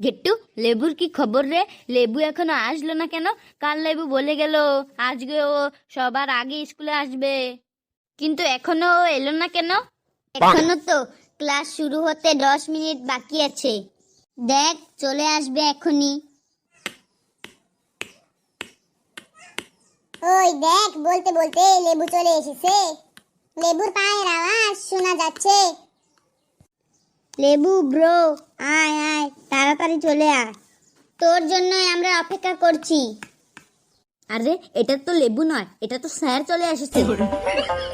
গেট্টু, লেবুর কি খবর রে? লেবু এখনও আসলো না কেন? কাল লেবু বলে গেল, আজকে ও সবার আগে স্কুলে আসবে। কিন্তু এখনও ও এলো না কেন? এখনও তো ক্লাস শুরু হতে দশ মিনিট বাকি আছে। দেখ, চলে আসবে এখনই। ওই দেখ, বলতে বলতে লেবু চলে এসেছে। লেবুর পায়ের আওয়াজ শোনা যাচ্ছে। লেবু ব্রো, আয় আয়, তাড়াতাড়ি চলে আয়। তোর জন্যই আমরা অপেক্ষা করছি। আরে, এটা তো লেবু নয়, এটা তো স্যার চলে এসেছে।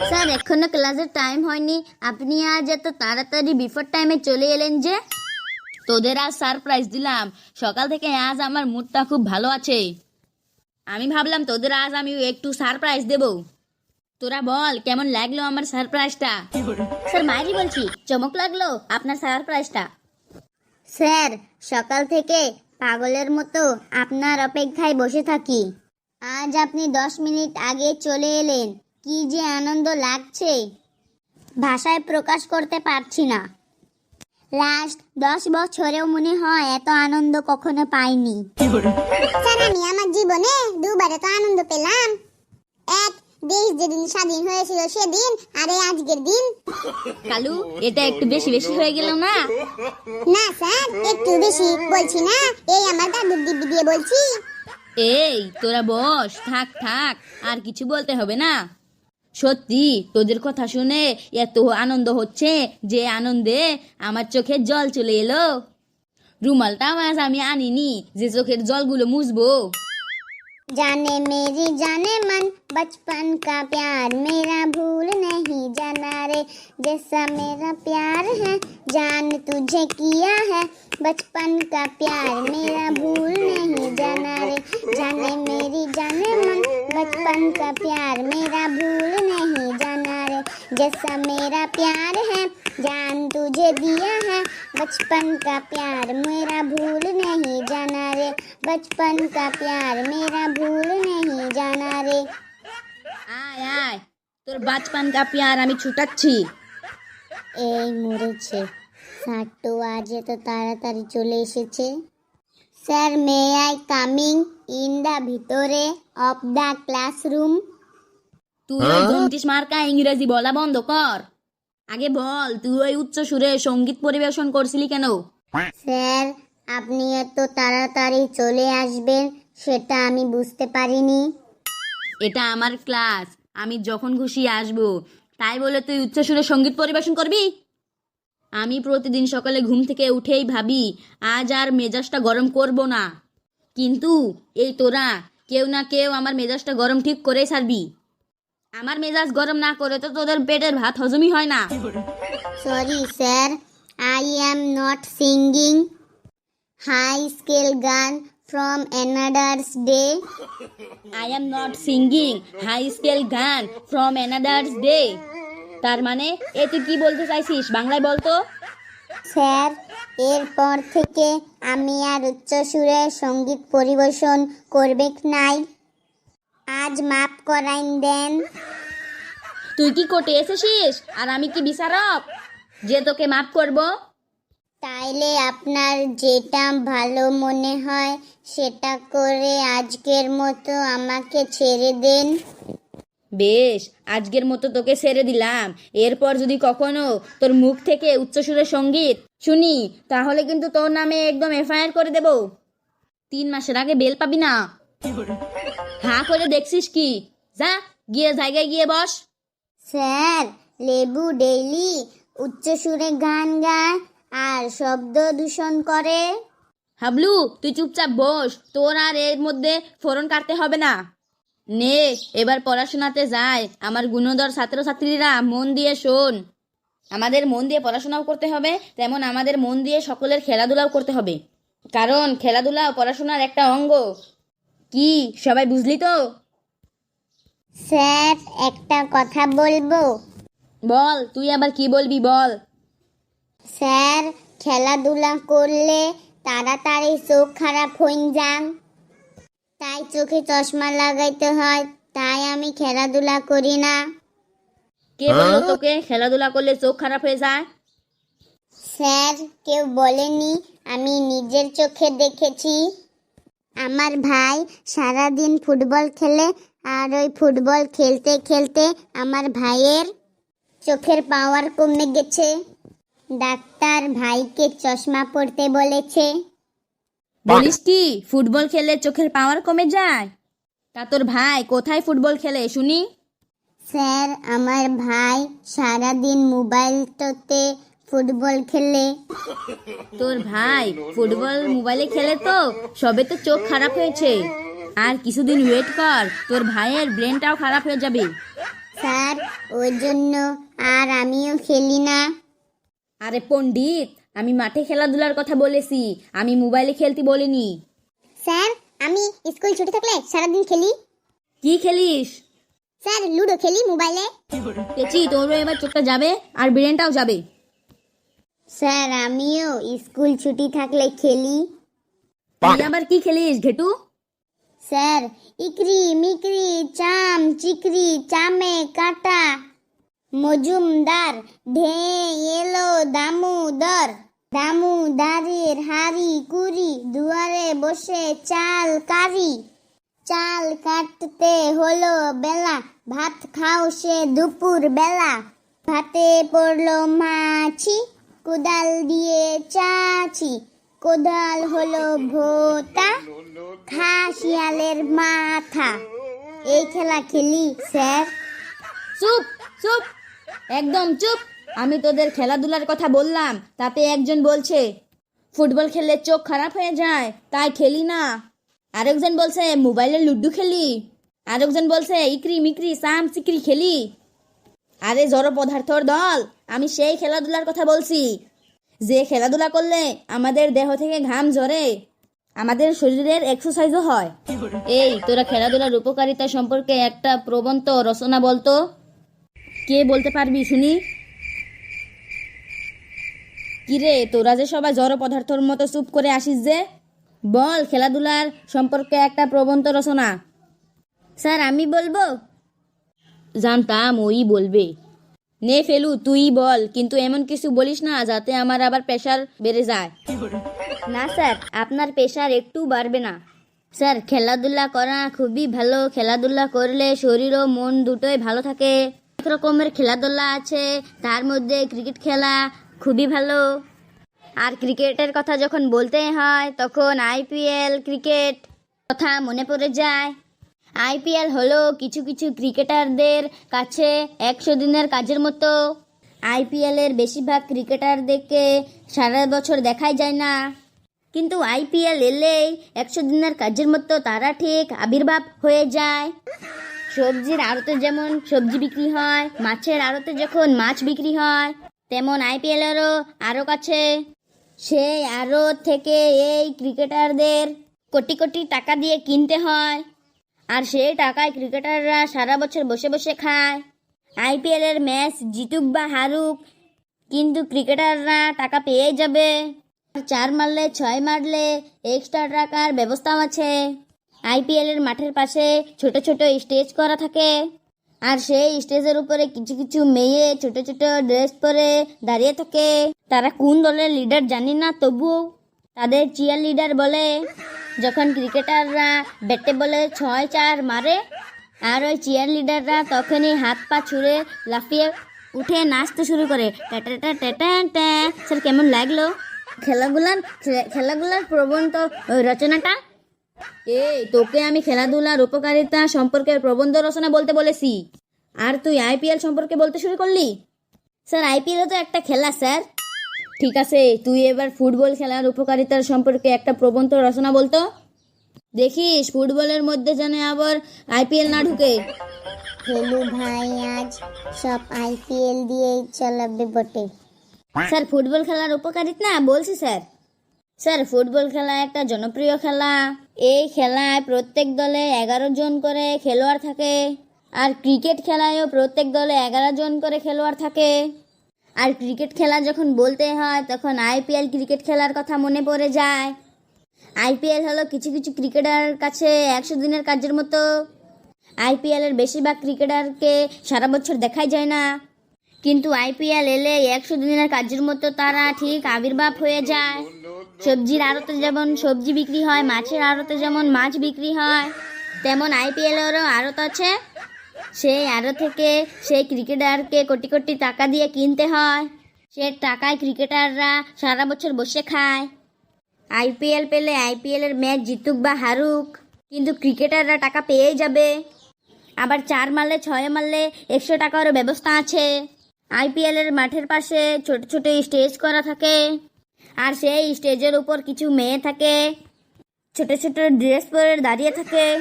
স্যার, এখনও ক্লাসের টাইম হয়নি। আপনি আজ এত তাড়াতাড়ি বিফোর টাইমে চলে এলেন যে? তোদের আজ সারপ্রাইজ দিলাম। সকাল থেকে আজ আমার মুডটা খুব ভালো আছে। আমি ভাবলাম তোদের আজ আমি একটু সারপ্রাইজ দেব। তোরা বল কেমন লাগল আমার সারপ্রাইজটা স্যার মায়েরই বলছি চমক লাগল আপনার সারপ্রাইজটা স্যার সকাল থেকে পাগলের মতো আপনার অপেক্ষায় বসে থাকি। আজ আপনি দশ মিনিট আগে চলে এলেন কি যে আনন্দ লাগছে। ভাষায় প্রকাশ করতে পারছি না। লাস্ট দশ বছরেও মনে হয় এত আনন্দ কখনো পাইনি। স্যার আমি আমার জীবনে দুবারে তো আনন্দ পেলাম। এক দেশ যেদিন স্বাধীন হয়েছিল সেদিন আর এই আজকের দিন। কালু এটা একটু বেশি বেশি হয়ে গেল না? না স্যার একটু বেশি বলছি না এই আমার দাদুর দিব্যি দিয়ে বলছি। এই তোরা বস থাক থাক আর কিছু বলতে হবে না। সত্যি তোদের কথা শুনে এত আনন্দ হচ্ছে যে আনন্দে আমার চোখের জল চলে এলো। রুমালটাও আজ আমি আনিনি যে চোখের জলগুলো মুছবো। जाने मेरी जाने मन, बचपन का प्यार मेरा भूल नहीं जाना रे। जैसा मेरा प्यार है, जान तुझे किया है। बचपन का प्यार मेरा भूल नहीं जाना रे। जाने मेरी जाने मन, बचपन का प्यार मेरा भूल नहीं जाना रे। जैसा मेरा प्यार है, जान तुझे दिया है। बचपन का प्यार मेरा भूल नहीं जाना रे बचपन का प्यार मेरा भूल नहीं जाना रे আয় আয় তোর বাচপান কা পেয়ার আমি ছুটাচ্ছি এই মরেছে সাট্টু আজ এত তাড়াতাড়ি চলে এসেছে sir may I coming in the ভিতরে অফ দ্য ক্লাসরুম তুই ওই ঘন্টিস মার্কা ইংরেজি বলা বন্ধ কর আগে বল তুই ওই উচ্চ সুরে সংগীত পরিবেশন করছিলি কেন? স্যার আপনি এত তাড়াতাড়ি চলে আসবেন সেটা আমি বুঝতে পারিনি। এটা আমার ক্লাস আমি যখন খুশি আসব। তাই বলে তুই উচ্চ সুরে সংগীত পরিবেশন করবি? আমি প্রতিদিন সকালে ঘুম থেকে উঠেই ভাবি আজ আর মেজাজটা গরম করব না। কিন্তু এই তোরা কেউ না কেউ আমার মেজাজটা গরম ঠিক করেই ছাড়বি আমার মেজাজ গরম না করে তো তোদের পেটের ভাত হজমই হয় না। Sorry sir I am not singing high scale গান from another's day I am not singing high scale গান ফ্রম অ্যানাদার্স ডে তার মানে এ তুই কি বলতে চাইছিস? বাংলায় বলতো স্যার এরপর থেকে আমি আর উচ্চ সুরে সংগীত পরিবেশন করবে নাই। আজ মাপ করাইন দেন। তুই কি কোর্টে এসেছিস? আর আমি কি বিচারক? যে তোকে মাফ করব। তাইলে আপনার যেটা ভালো মনে হয় সেটা করে আজকের মতো আমাকে ছেড়ে দেন। বেশ আজকের মতো তোকে ছেড়ে দিলাম। এরপর যদি কখনো তোর মুখ থেকে উচ্চসুরের সংগীত শুনি তাহলে কিন্তু তোর নামে একদম এফআইআর করে দেব। তিন মাসের আগে বেল পাবি না। হা করে দেখছিস কি? যা গিয়ে জায়গায় গিয়ে বস। স্যার লেবু ডেইলি উচ্চ সুরে গান গায় আর শব্দ দূষণ করে। হাবলু তুই চুপচাপ বস তোর আর এর মধ্যে ফোরন কাটতে হবে না। নে এবার পড়াশোনাতে যায় আমার গুণধর ছাত্রছাত্রীরা মন দিয়ে শোন। আমাদের মন দিয়ে পড়াশোনাও করতে হবে তেমন আমাদের মন দিয়ে সকলের খেলাধুলাও করতে হবে। কারণ খেলাধুলা পড়াশোনার একটা অঙ্গ। কি? সবাই বুঝলি তো? স্যার একটা কথা বলব? বল তুই আবার কি বলবি বল? স্যার খেলাধুলা করলে তাড়াতাড়ি চোখ খারাপ হয়ে যান। তাই চোখে চশমা লাগাইতে হয় তাই আমি খেলাধুলা করি না। কে বলল তোকে? খেলাধুলা করলে চোখ খারাপ হয়ে যায়? স্যার কেউ বলেনি আমি নিজের চোখে দেখেছি। আমার ভাই সারাদিন ফুটবল খেলে আর ওই ফুটবল খেলতে খেলতে আমার ভাইয়ের চোখের পাওয়ার কমে গেছে। ডাক্তার ভাইকে চশমা পড়তে বলেছে। বলিস কি ফুটবল খেলে চোখের পাওয়ার কমে যায়? তা তোর ভাই কোথায় ফুটবল খেলে শুনি? স্যার আমার ভাই সারাদিন মোবাইলটাতে ফুটবল খেলে। তোর ভাই ফুটবল মোবাইলে খেলে তো? সবে তো চোখ খারাপ হয়েছে। আর কিছুদিন ওয়েট কর তোর ভাইয়ের ব্রেনটাও খারাপ হয়ে যাবে। স্যার ওই জন্য আর আমিও খেলি না। আরে পণ্ডিত আমি মাঠে খেলাধুলার কথা বলেছি আমি মোবাইলে খেলতে বলিনি। স্যার আমি স্কুল ছুটি থাকলে সারাদিন খেলি। কি খেলিস? স্যার লুডো খেলি মোবাইলে। পেছি তোরও এবার চোখটা যাবে আর ব্রেনটাও যাবে। স্যার আমিও স্কুল ছুটি থাকলে খেলি। তুই আবার কি খেলিস ঘেটু? স্যার ইকরি মিকরি চাম চিকরি চামে কাটা মজুমদার ঢে এলো দামুদর দামুদারের হাড়ি কুড়ি দুয়ারে বসে চাল কারি। চাল কাটতে হলো বেলা ভাত খাও সে দুপুর বেলা। ভাতে পড়ল মাছি। কোদাল দিয়ে চাচি। কোদাল হলো ভোতা খা শিয়ালের মাথা। এই খেলা খেলি, স্যার। চুপ চুপ। একদম চুপ। আমি তোদের খেলাধুলার কথা বললাম, তাতে একজন বলছে, ফুটবল খেললে চোখ খারাপ হয়ে যায়, তাই খেলি না। আরেকজন বলছে, মোবাইলে লুডু খেলি। আরেকজন বলছে ইকরি মিকরি সাম সিকরি খেলি। আরে জড় পদার্থর দল আমি সেই খেলাধুলার কথা বলছি। যে খেলাধুলা করলে আমাদের দেহ থেকে ঘাম ঝরে, আমাদের শরীরের এক্সারসাইজও হয়। এই, তোরা খেলাধুলার উপকারিতা সম্পর্কে একটা প্রবন্ধ রচনা বলতো কে বলতে পারবি শুনি? কিরে, তোরা যে সবাই জড় পদার্থর মতো চুপ করে আসিস যে? বল, খেলাধুলার সম্পর্কে একটা প্রবন্ধ রচনা। স্যার, আমি বলব? জানতাম ওই বলবে। নে ফেলু তুই বল কিন্তু এমন কিছু বলিস না যাতে আমার আবার প্রেশার বেড়ে যায়। না স্যার আপনার প্রেশার একটু বাড়বে না। স্যার খেলাধুলা করা খুবই ভালো। খেলাধুলা করলে শরীর ও মন দুটোই ভালো থাকে। অনেক রকমের খেলাধুলা আছে তার মধ্যে ক্রিকেট খেলা খুবই ভালো। আর ক্রিকেটের কথা যখন বলতে হয় তখন আইপিএল ক্রিকেট কথা মনে পড়ে যায়। আইপিএল হলো কিছু কিছু ক্রিকেটারদের কাছে একশো দিনের কাজের মতো। আইপিএলের বেশিরভাগ ক্রিকেটারদেরকে সারা বছর দেখাই যায় না। কিন্তু আইপিএল এলেই একশো দিনের কাজের মতো তারা ঠিক আবির্ভাব হয়ে যায়। সবজির আড়তে যেমন সবজি বিক্রি হয়, মাছের আড়তে যখন মাছ বিক্রি হয়, তেমন আইপিএলেরও আরও কাছে সেই আড়ত থেকে এই ক্রিকেটারদের কোটি কোটি টাকা দিয়ে কিনতে হয়। আর সেই টাকায় ক্রিকেটাররা সারা বছর বসে বসে খায়। আইপিএলের ম্যাচ জিতুক বা হারুক, কিন্তু ক্রিকেটাররা টাকা পেয়ে যাবে। চার মারলে, ছয় মারলে এক্সট্রা টাকার ব্যবস্থাও আছে। আইপিএল এর মাঠের পাশে ছোট ছোট স্টেজ করা থাকে। আর সেই স্টেজের উপরে কিছু কিছু মেয়ে ছোট ছোট ড্রেস পরে দাঁড়িয়ে থাকে। তারা কোন দলের লিডার জানি না, তবুও তাদের চিয়ার লিডার বলে। যখন ক্রিকেটাররা ব্যাটে বলে ছয় চার মারে, আর ওই চিয়ার লিডাররা তখনই হাত পা ছুঁড়ে লাফিয়ে উঠে নাচতে শুরু করে। ট্যা ট্যা ট্যা। স্যার কেমন লাগল? খেলাগুলার খেলাগুলার প্রবন্ধ রচনাটা? এই, তোকে আমি খেলাধুলার উপকারিতা সম্পর্কে প্রবন্ধ রচনা বলতে বলেছি। আর তুই আইপিএল সম্পর্কে বলতে শুরু করলি? স্যার আইপিএল তো একটা খেলা, স্যার। ঠিক আছে তুই এবার ফুটবল খেলার উপকারিতার সম্পর্কে একটা প্রবন্ধ রচনা বলতো দেখিস ফুটবলের মধ্যে যেন আবার আইপিএল না ঢুকে। ফেলু ভাই আজ সব আইপিএল দিয়েই চালাবে বটে। স্যার ফুটবল খেলার উপকারিতা না বলছি স্যার। স্যার ফুটবল খেলা একটা জনপ্রিয় খেলা। এই খেলায় প্রত্যেক দলে এগারো জন করে খেলোয়াড় থাকে। আর ক্রিকেট খেলায়ও প্রত্যেক দলে এগারো জন করে খেলোয়াড় থাকে। আর ক্রিকেট খেলা যখন বলতে হয়, তখন আইপিএল ক্রিকেট খেলার কথা মনে পড়ে যায়। আইপিএল হলো কিছু কিছু ক্রিকেটার কাছে একশো দিনের কাজের মতো। আইপিএলের বেশিরভাগ ক্রিকেটারকে সারা বছর দেখাই যায় না। কিন্তু আইপিএল এলে একশো দিনের কাজের মতো তারা ঠিক আবির্ভাব হয়ে যায়। সবজির আড়তে যেমন সবজি বিক্রি হয়, মাছের আড়তে যেমন মাছ বিক্রি হয়, তেমন আইপিএলেরও আড়ত আছে। সেই আড়ত থেকে সেই ক্রিকেটারকে কোটি কোটি টাকা দিয়ে কিনতে হয়। সে টাকায় ক্রিকেটাররা সারা বছর বসে খায়। আইপিএল পেলে আইপিএলের ম্যাচ জিতুক বা হারুক, কিন্তু ক্রিকেটাররা টাকা পেয়েই যাবে। আবার চার মারলে ছয় মারলে একশো টাকারও ব্যবস্থা আছে। আইপিএলের মাঠের পাশে ছোট ছোট স্টেজ করা থাকে। আর সেই স্টেজের উপর কিছু মেয়ে থাকে। ছোট ছোট ড্রেস পরে দাঁড়িয়ে থাকে।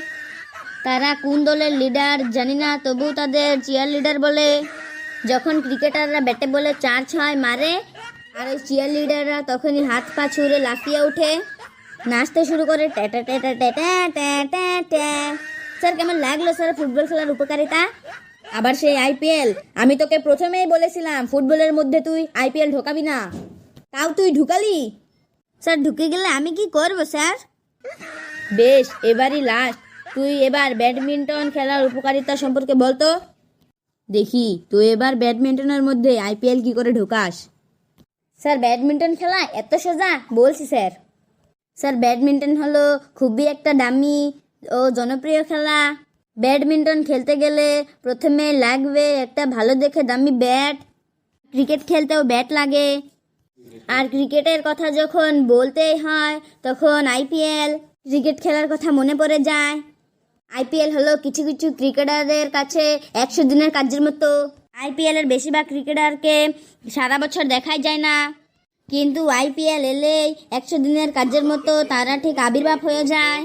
তারা কোন দলের লিডার জানি না তবু তাদের চিয়ার লিডার বলে, যখন ক্রিকেটাররা ব্যাটে বলে চার ছয় মারে, আর ওই চিয়ার লিডাররা তখনই হাত পা ছুঁড়ে লাফিয়ে ওঠে। নাচতে শুরু করে ট্যাটা ট্যাটা ট্যাটা ট্যাটা ট্যা স্যার, কেমন লাগল স্যার ফুটবল খেলার উপকারিতা? আবার সেই আইপিএল আমি তোকে প্রথমেই বলেছিলাম, ফুটবলের মধ্যে তুই আইপিএল ঢোকাবি না। তাও তুই ঢুকালি? স্যার, ঢুকে গেলে আমি কি করব, স্যার? বেশ, এবারই লাস্ট তুই এবার ব্যাডমিন্টন খেলার উপকারিতা সম্পর্কে বলতো দেখি, তুই এবার ব্যাডমিন্টনের মধ্যে আইপিএল কি করে ঢোকাস? স্যার, ব্যাডমিন্টন খেলা এত সোজা? বলছি, স্যার। স্যার, ব্যাডমিন্টন হলো খুবই একটা দামি ও জনপ্রিয় খেলা। ব্যাডমিন্টন খেলতে গেলে প্রথমে লাগবে একটা ভালো দেখে দামি ব্যাট। ক্রিকেট খেলতেও ব্যাট লাগে। আর ক্রিকেটের কথা যখন বলতেই হয়, তখন আইপিএল ক্রিকেট খেলার কথা মনে পড়ে যায়। আইপিএল হলো কিছু কিছু ক্রিকেটারদের কাছে একশো দিনের কাজের মতো। আইপিএল এর বেশিরভাগ ক্রিকেটারকে সারা বছর দেখাই যায় না। কিন্তু আইপিএল এলেই একশো দিনের কাজের মতো তারা ঠিক আবির্ভাব হয়ে যায়।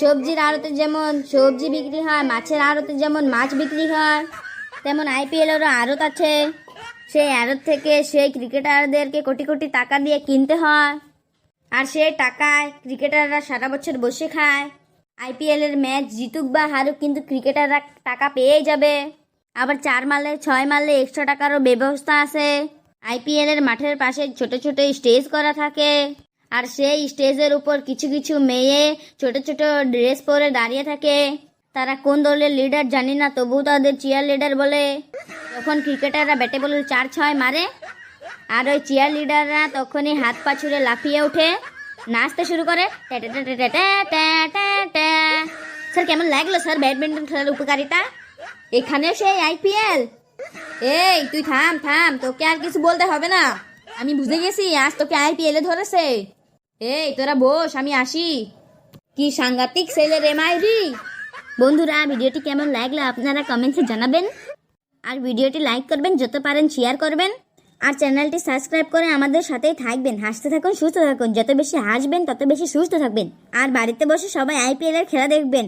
সবজির আড়তে যেমন সবজি বিক্রি হয়, মাছের আড়তে যেমন মাছ বিক্রি হয়, তেমন আইপিএলেরও আড়ত আছে। সেই আড়ত থেকে সেই ক্রিকেটারদেরকে কোটি কোটি টাকা দিয়ে কিনতে হয়। আর সেই টাকায় ক্রিকেটাররা সারা বছর বসে খায়। আইপিএল এর ম্যাচ জিতুক বা হারুক কিন্তু ক্রিকেটাররা টাকা পেয়েই যাবে। আবার চার মারলে ছয় মারলে একশো টাকারও ব্যবস্থা আছে। আইপিএল এর মাঠের পাশে ছোট ছোট স্টেজ করা থাকে। আর সেই স্টেজের উপর কিছু কিছু মেয়ে ছোট ছোট ড্রেস পরে দাঁড়িয়ে থাকে। তারা কোন দলের লিডার জানি না তবু তাদের চেয়ার লিডার বলে। যখন ক্রিকেটাররা ব্যাটে বলে চার ছয় মারে, আর ওই চেয়ার লিডাররা তখনই হাত পা ছুড়ে লাফিয়ে ওঠে। নাচতে শুরু করে। স্যার, কেমন লাগল, স্যার, ব্যাডমিন্টন খেলার উপকারিতা? এখানে সেই আইপিএল এই, তুই থাম থাম, তোকে আর কিছু বলতে হবে না। আমি বুঝে গেছি, আজ তোকে আইপিএলে ধরেছে। এই, তোরা বস, আমি আসি। কি সাংঘাতিক ছেলে রে মাইরি বন্ধুরা, ভিডিওটি কেমন লাগল, আপনারা কমেন্টসে জানাবেন। আর ভিডিওটি লাইক করবেন, যত পারেন শেয়ার করবেন। আর চ্যানেলটি সাবস্ক্রাইব করে আমাদের সাথেই থাকবেন। হাসতে থাকুন, সুস্থ থাকুন। যত বেশি হাসবেন, তত বেশি সুস্থ থাকবেন। আর বাড়িতে বসে সবাই আইপিএলের খেলা দেখবেন।